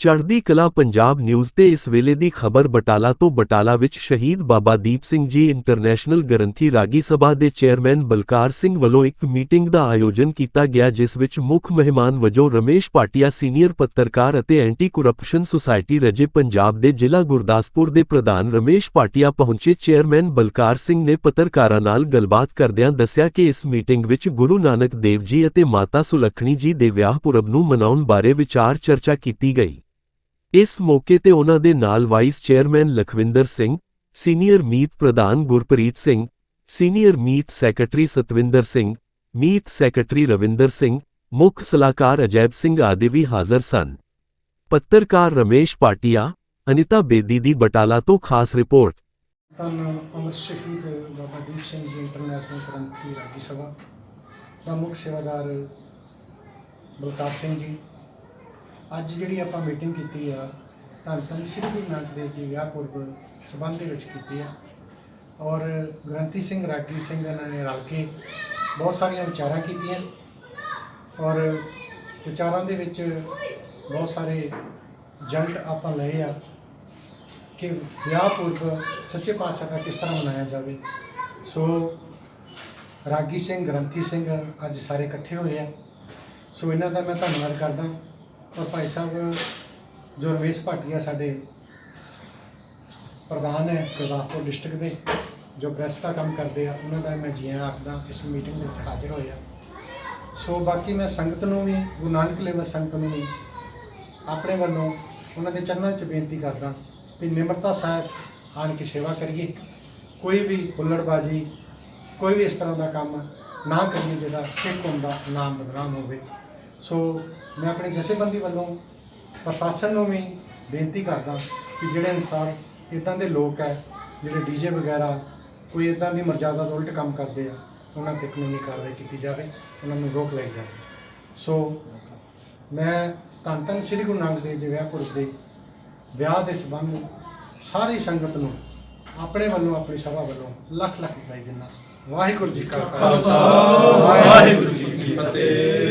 ਚੜ੍ਹਦੀ ਕਲਾ ਪੰਜਾਬ ਨਿਊਜ਼ ਤੇ ਇਸ ਵੇਲੇ ਦੀ ਖਬਰ ਬਟਾਲਾ ਤੋਂ ਬਟਾਲਾ ਵਿੱਚ ਸ਼ਹੀਦ ਬਾਬਾ ਦੀਪ ਸਿੰਘ ਜੀ ਇੰਟਰਨੈਸ਼ਨਲ ਗ੍ਰੰਥੀ ਰਾਗੀ ਸਭਾ ਦੇ ਚੇਅਰਮੈਨ ਬਲਕਾਰ ਸਿੰਘ ਵੱਲੋਂ ਇੱਕ ਮੀਟਿੰਗ ਦਾ ਆਯੋਜਨ ਕੀਤਾ ਗਿਆ, ਜਿਸ ਵਿੱਚ ਮੁੱਖ ਮਹਿਮਾਨ ਵਜੋਂ ਰਮੇਸ਼ ਪਾਟਿਆ ਸੀਨੀਅਰ ਪੱਤਰਕਾਰ ਅਤੇ ਐਂਟੀ ਕਰਪਸ਼ਨ ਸੁਸਾਇਟੀ ਰਜੇ ਪੰਜਾਬ ਦੇ ਜ਼ਿਲ੍ਹਾ ਗੁਰਦਾਸਪੁਰ ਦੇ ਪ੍ਰਧਾਨ ਰਮੇਸ਼ ਪਾਟਿਆ ਪਹੁੰਚੇ। ਚੇਅਰਮੈਨ ਬਲਕਾਰ ਸਿੰਘ ਨੇ ਪੱਤਰਕਾਰਾਂ ਨਾਲ ਗੱਲਬਾਤ ਕਰਦਿਆਂ ਦੱਸਿਆ ਕਿ ਇਸ ਮੀਟਿੰਗ ਵਿੱਚ ਗੁਰੂ ਨਾਨਕ ਦੇਵ ਜੀ ਅਤੇ ਮਾਤਾ ਸੁਲੱਖਣੀ ਜੀ ਦੇ ਵਿਆਹ ਪੁਰਬ ਨੂੰ ਮਨਾਉਣ ਬਾਰੇ ਵਿਚਾਰ ਚਰਚਾ ਕੀਤੀ ਗਈ। ਇਸ ਮੌਕੇ ਤੇ ਉਹਨਾਂ ਦੇ ਨਾਲ vice chairman Lakhwinder Singh, senior ਮੀਤ ਪ੍ਰਧਾਨ ਗੁਰਪ੍ਰੀਤ ਸਿੰਘ, ਸੀਨੀਅਰ ਮੀਤ ਸੈਕਟਰੀ ਸਤਵਿੰਦਰ ਸਿੰਘ, ਮੀਤ ਸੈਕਟਰੀ ਰਵਿੰਦਰ ਸਿੰਘ, ਮੁੱਖ ਸਲਾਹਕਾਰ ਅਜੈਬ ਸਿੰਘ ਆਦਿ ਵੀ ਹਾਜ਼ਰ ਸਨ। ਪੱਤਰਕਾਰ ਰਮੇਸ਼ ਪਾਟਿਆ, ਅਨੀਤਾ ਬੇਦੀ ਦੀ ਬਟਾਲਾ ਤੋਂ ਖਾਸ ਰਿਪੋਰਟ। ਧੰਨ ਅਮਰ ਸ਼ਹੀਦ ਬਾਬਾ ਦੀਪ ਸਿੰਘ ਜੀ ਇੰਟਰਨੈਸ਼ਨਲ ਗ੍ਰੰਥੀ ਰਾਗੀ ਸਭਾ ਦਾ ਮੁੱਖ ਸੇਵਾਦਾਰ ਬਲਕਾਰ ਸਿੰਘ ਜੀ ਅੱਜ ਜਿਹੜੀ ਆਪਾਂ ਮੀਟਿੰਗ ਕੀਤੀ ਆ, ਧੰਨ ਧੰਨ ਸ੍ਰੀ ਗੁਰੂ ਨਾਨਕ ਦੇਵ ਜੀ ਵਿਆਹ ਪੁਰਬ ਸਬੰਧ ਦੇ ਵਿੱਚ ਕੀਤੀ ਆ। ਔਰ ਗ੍ਰੰਥੀ ਸਿੰਘ, ਰਾਗੀ ਸਿੰਘ ਇਹਨਾਂ ਨੇ ਰਲ ਕੇ ਬਹੁਤ ਸਾਰੀਆਂ ਵਿਚਾਰਾਂ ਕੀਤੀਆਂ। ਔਰ ਵਿਚਾਰਾਂ ਦੇ ਵਿੱਚ ਬਹੁਤ ਸਾਰੇ ਏਜੰਟ ਆਪਾਂ ਲਏ ਆ ਕਿ ਵਿਆਹ ਪੁਰਬ ਸੱਚੇ ਪਾਤਸ਼ਾਹ ਦਾ ਕਿਸ ਤਰ੍ਹਾਂ ਮਨਾਇਆ ਜਾਵੇ। ਸੋ ਰਾਗੀ ਸਿੰਘ, ਗ੍ਰੰਥੀ ਸਿੰਘ ਅੱਜ ਸਾਰੇ ਇਕੱਠੇ ਹੋਏ ਆ। ਸੋ ਇਹਨਾਂ ਦਾ ਮੈਂ ਧੰਨਵਾਦ ਕਰਦਾ। ਔਰ ਭਾਈ ਸਾਹਿਬ, ਜੋ ਰਮੇਸ਼ ਭਾਟੀਆ ਸਾਡੇ ਪ੍ਰਧਾਨ ਹੈ ਗੁਰਦਾਸਪੁਰ ਡਿਸਟ੍ਰਿਕਟ ਦੇ, ਜੋ ਪ੍ਰੈਸ ਦਾ ਕੰਮ ਕਰਦੇ ਆ, ਉਹਨਾਂ ਦਾ ਮੈਂ ਜੀ ਆਇਆਂ ਆਖਦਾ, ਇਸ ਮੀਟਿੰਗ ਦੇ ਵਿੱਚ ਹਾਜ਼ਰ ਹੋਇਆ ਸੋ ਬਾਕੀ ਮੈਂ ਸੰਗਤ ਨੂੰ ਵੀ, ਗੁਰੂ ਨਾਨਕ ਲੇਵਾ ਸੰਗਤ ਨੂੰ ਵੀ, ਆਪਣੇ ਵੱਲੋਂ ਉਹਨਾਂ ਦੇ ਚਰਨਾਂ 'ਚ ਬੇਨਤੀ ਕਰਦਾ ਵੀ ਨਿਮਰਤਾ ਸਾਹਿਬ ਆਣ ਕੇ ਸੇਵਾ ਕਰੀਏ। ਕੋਈ ਵੀ ਹੁੱਲੜਬਾਜੀ, ਕੋਈ ਵੀ ਇਸ ਤਰ੍ਹਾਂ ਦਾ ਕੰਮ ਨਾ ਕਰੀਏ, ਜਿਹਦਾ ਸਿੱਖ ਹੁੰਦਾ ਨਾਮ ਬਦਨਾਮ ਹੋਵੇ। ਸੋ ਮੈਂ ਆਪਣੇ ਜਥੇਬੰਦੀ ਵੱਲੋਂ ਪ੍ਰਸ਼ਾਸਨ ਨੂੰ ਵੀ ਬੇਨਤੀ ਕਰਦਾ ਕਿ ਜਿਹੜੇ ਇਨਸਾਨ ਇਦਾਂ ਦੇ ਲੋਕ ਹੈ, ਜਿਹੜੇ ਡੀਜੇ ਵਗੈਰਾ ਕੋਈ ਇਦਾਂ ਦੀ ਮਰਜ਼ਾਦਾ ਤੋਂ ਉਲਟ ਕੰਮ ਕਰਦੇ ਆ, ਉਹਨਾਂ ਤੇ ਕਾਨੂੰਨੀ ਕਾਰਵਾਈ ਕੀਤੀ ਜਾਵੇ, ਉਹਨਾਂ ਨੂੰ ਰੋਕ ਲਈ ਜਾਵੇ। ਸੋ ਮੈਂ ਧੰਨ ਧੰਨ ਸ੍ਰੀ ਗੁਰੂ ਨਾਨਕ ਦੇਵ ਜੀ ਵਿਆਹ ਪੁਰਬ ਦੇ ਵਿਆਹ ਦੇ ਸੰਬੰਧ ਸਾਰੀ ਸੰਗਤ ਨੂੰ ਆਪਣੇ ਵੱਲੋਂ, ਆਪਣੀ ਸਭਾ ਵੱਲੋਂ ਲੱਖ ਲੱਖ ਵਧਾਈ ਦਿੰਦਾ। ਵਾਹਿਗੁਰੂ ਜੀ ਕਾ ਖਾਲਸਾ। ਵਾਹਿਗੁਰੂ ਜੀ ਕੀ ਫਤਿਹ।